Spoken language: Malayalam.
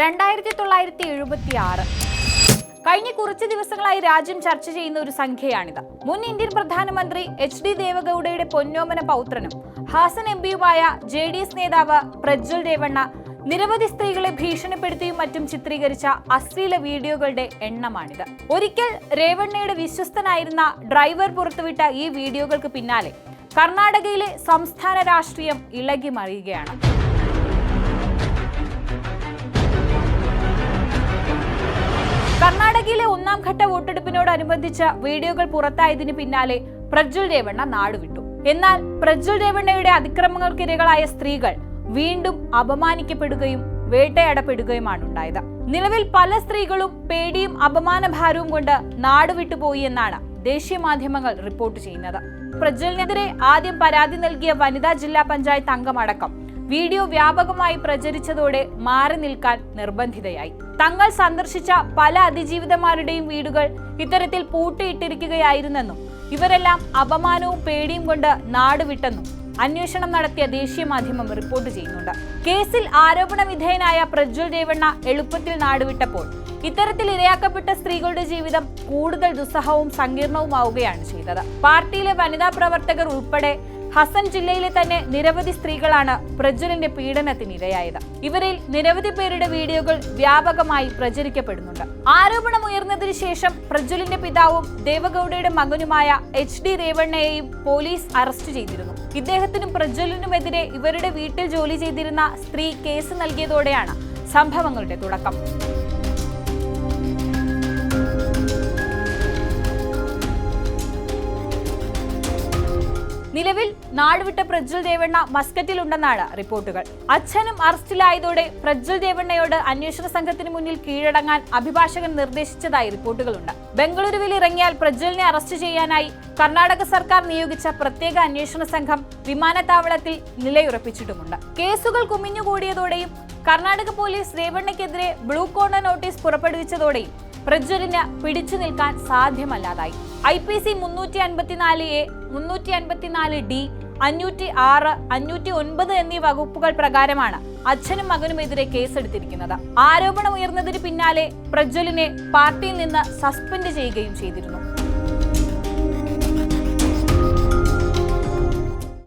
രണ്ടായിരത്തി തൊള്ളായിരത്തി എഴുപത്തി ആറ് കഴിഞ്ഞ കുറച്ച് ദിവസങ്ങളായി രാജ്യം ചർച്ച ചെയ്യുന്ന ഒരു സംഖ്യയാണിത്. മുൻ ഇന്ത്യൻ പ്രധാനമന്ത്രി എച്ച് ഡി ദേവഗൌഡയുടെ പൊന്നോമന പൗത്രനും ഹാസൻ എം പിയുമായ ജെ ഡി എസ് നേതാവ് പ്രജ്വൽ രേവണ്ണ നിരവധി സ്ത്രീകളെ ഭീഷണിപ്പെടുത്തിയും മറ്റും ചിത്രീകരിച്ച അശ്ലീല വീഡിയോകളുടെ എണ്ണമാണിത്. ഒരിക്കൽ രേവണ്ണയുടെ വിശ്വസ്തനായിരുന്ന ഡ്രൈവർ പുറത്തുവിട്ട ഈ വീഡിയോകൾക്ക് പിന്നാലെ കർണാടകയിലെ സംസ്ഥാന രാഷ്ട്രീയം ഇളകി മറിയുകയാണ് കർണാടകയിലെ ഒന്നാം ഘട്ട വോട്ടെടുപ്പിനോടനുബന്ധിച്ച വീഡിയോകൾ പുറത്തായതിനു പിന്നാലെ പ്രജ്വൽ രേവണ്ണ നാടുവിട്ടു. എന്നാൽ പ്രജ്വൽ രേവണ്ണയുടെ അതിക്രമങ്ങൾക്കിരകളായ സ്ത്രീകൾ വീണ്ടും അപമാനിക്കപ്പെടുകയും വേട്ടയാടപ്പെടുകയുമാണ് ഉണ്ടായത് നിലവിൽ പല സ്ത്രീകളും പേടിയും അപമാനഭാരവും കൊണ്ട് നാടുവിട്ടുപോയി എന്നാണ് ദേശീയ മാധ്യമങ്ങൾ റിപ്പോർട്ട് ചെയ്യുന്നത്. പ്രജ്വലിനെതിരെ ആദ്യം പരാതി നൽകിയ വനിതാ ജില്ലാ പഞ്ചായത്ത് അംഗമടക്കം വീഡിയോ വ്യാപകമായി പ്രചരിച്ചതോടെ മാറി നിൽക്കാൻ നിർബന്ധിതയായി. തങ്ങൾ സന്ദർശിച്ച പല അതിജീവിതമാരുടെയും വീടുകൾ ഇത്തരത്തിൽ പൂട്ടിയിട്ടിരിക്കുകയായിരുന്നെന്നും ഇവരെല്ലാം അപമാനവും പേടിയും കൊണ്ട് നാടുവിട്ടെന്നും അന്വേഷണം നടത്തിയ ദേശീയ മാധ്യമം റിപ്പോർട്ട് ചെയ്യുന്നുണ്ട്. കേസിൽ ആരോപണ വിധേയനായ പ്രജ്വൽ രേവണ്ണ എളുപ്പത്തിൽ നാടുവിട്ടപ്പോൾ ഇത്തരത്തിൽ ഇരയാക്കപ്പെട്ട സ്ത്രീകളുടെ ജീവിതം കൂടുതൽ ദുസ്സഹവും സങ്കീർണവുമാവുകയാണ് ചെയ്തത്. പാർട്ടിയിലെ വനിതാ പ്രവർത്തകർ ഉൾപ്പെടെ ഹസൻ ജില്ലയിലെ തന്നെ നിരവധി സ്ത്രീകളാണ് പ്രജ്വലിന്റെ പീഡനത്തിനിരയായത്. ഇവരിൽ നിരവധി പേരുടെ വീഡിയോകൾ വ്യാപകമായി പ്രചരിക്കപ്പെടുന്നുണ്ട്. ആരോപണം ഉയർന്നതിന് ശേഷം പ്രജ്വലിന്റെ പിതാവും ദേവഗൌഡയുടെ മകനുമായ എച്ച് ഡി രേവണ്ണയെയും പോലീസ് അറസ്റ്റ് ചെയ്തിരുന്നു. ഇദ്ദേഹത്തിനും പ്രജ്വലിനുമെതിരെ ഇവരുടെ വീട്ടിൽ ജോലി ചെയ്തിരുന്ന സ്ത്രീ കേസ് നൽകിയതോടെയാണ് സംഭവങ്ങളുടെ തുടക്കം. നിലവിൽ നാടുവിട്ട പ്രജ്വൽ ദേവണ്ണ മസ്കറ്റിലുണ്ടെന്നാണ് റിപ്പോർട്ടുകൾ. അച്ഛനും അറസ്റ്റിലായതോടെ പ്രജ്വൽ ദേവണ്ണയോട് അന്വേഷണ സംഘത്തിന് മുന്നിൽ കീഴടങ്ങാൻ അഭിഭാഷകൻ നിർദ്ദേശിച്ചതായി റിപ്പോർട്ടുകളുണ്ട്. ബംഗളൂരുവിൽ ഇറങ്ങിയാൽ പ്രജ്വലിനെ അറസ്റ്റ് ചെയ്യാനായി കർണാടക സർക്കാർ നിയോഗിച്ച പ്രത്യേക അന്വേഷണ സംഘം വിമാനത്താവളത്തിൽ നിലയുറപ്പിച്ചിട്ടുമുണ്ട്. കേസുകൾ കുമിഞ്ഞുകൂടിയതോടെയും കർണാടക പോലീസ് രേവണ്ണയ്ക്കെതിരെ ബ്ലൂ കോർണർ നോട്ടീസ് പുറപ്പെടുവിച്ചതോടെയും പ്രജ്വലിന് പിടിച്ചു നിൽക്കാൻ സാധ്യമല്ലാതായി. ഐ പി സി മുന്നൂറ്റി അൻപത്തിനാല് എ മുന്നൂറ്റി അൻപത്തിനാല് ഡി അഞ്ഞൂറ്റി ആറ് അഞ്ഞൂറ്റി ഒൻപത് എന്നീ വകുപ്പുകൾ പ്രകാരമാണ് അച്ഛനും മകനുമെതിരെ കേസെടുത്തിരിക്കുന്നത്. ആരോപണം ഉയർന്നതിന് പിന്നാലെ പ്രജ്വലിനെ പാർട്ടിയിൽ നിന്ന് സസ്പെൻഡ് ചെയ്യുകയും ചെയ്തിരുന്നു.